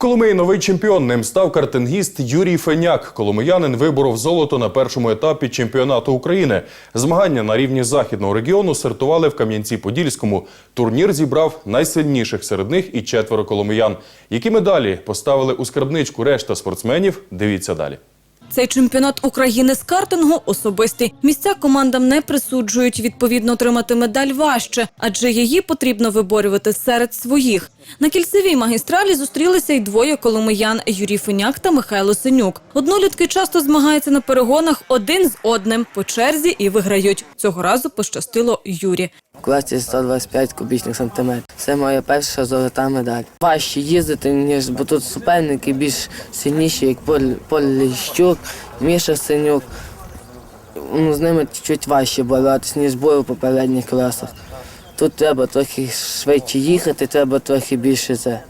Коломиї новий чемпіон. Ним став картингіст Юрій Феняк. Коломиянин виборов золото на першому етапі чемпіонату України. Змагання на рівні західного регіону стартували в Кам'янці-Подільському. Турнір зібрав найсильніших серед них і четверо коломиян. Які медалі поставили у скарбничку решта спортсменів? Дивіться далі. Цей чемпіонат України з картингу особистий. Місця командам не присуджують. Відповідно, отримати медаль важче, адже її потрібно виборювати серед своїх. На кільцевій магістралі зустрілися й двоє коломиян – Юрій Феняк та Михайло Синюк. Однолітки часто змагаються на перегонах один з одним по черзі і виграють. Цього разу пощастило Юрі. Класі 125 кубічних сантиметрів. Це моя перша золота медаль. Важче їздити, ніж бо тут суперники більш сильніші, як Поль, Поль Міша Синюк. Ну, з ними чуть важче боротися, ніж було в попередніх класах. Тут треба трохи швидше їхати, треба трохи більше це,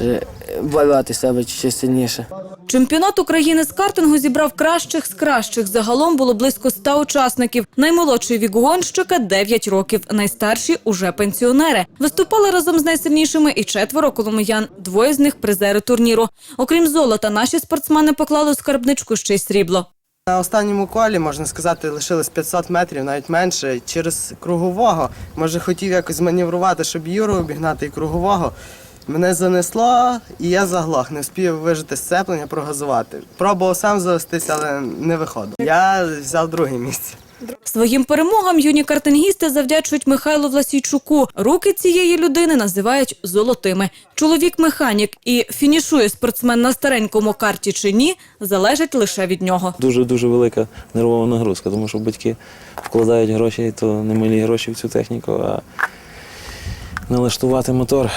е, боротися, треба чуть сильніше. Чемпіонат України з картингу зібрав кращих з кращих. Загалом було близько ста учасників. Наймолодший вік гонщика – 9 років, найстарші – уже пенсіонери. Виступали разом з найсильнішими і четверо коломиян. Двоє з них – призери турніру. Окрім золота, наші спортсмени поклали у скарбничку ще й срібло. На останньому колі, можна сказати, лишилось 500 метрів, навіть менше. Через кругового. Може, хотів якось зманеврувати, щоб Юру обігнати і кругового. Мене занесло, і я заглох. Не встиг вижити сцеплення, прогазувати. Пробував сам завестися, але не виходив. Я взяв друге місце. Своїм перемогам юні картингісти завдячують Михайлу Власійчуку. Руки цієї людини називають золотими. Чоловік механік і фінішує спортсмен на старенькому карті чи ні, залежить лише від нього. Дуже дуже велика нервова нагрузка, тому що батьки вкладають гроші, то немалі гроші в цю техніку, а налаштувати мотор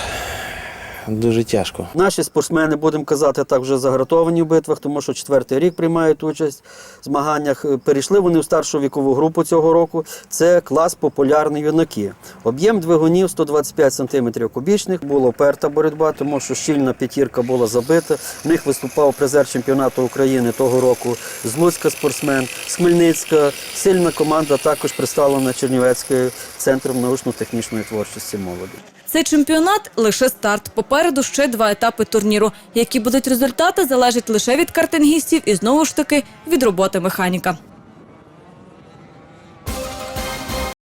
дуже тяжко. Наші спортсмени, будемо казати, так вже загратовані в битвах, тому що четвертий рік приймають участь в змаганнях. Перейшли вони в старшу вікову групу цього року. Це клас популярні юнаки. Об'єм двигунів 125 см кубічних. Була оперта боротьба, тому що щільна п'ятірка була забита. В них виступав призер чемпіонату України того року з Луцька спортсмен, з Хмельницька. Сильна команда також представлена Чернівецьким центром научно-технічної творчості молоді. Цей чемпіонат лише старт. Попереду ще два етапи турніру. Які будуть результати, залежить лише від картингістів і знову ж таки від роботи механіка.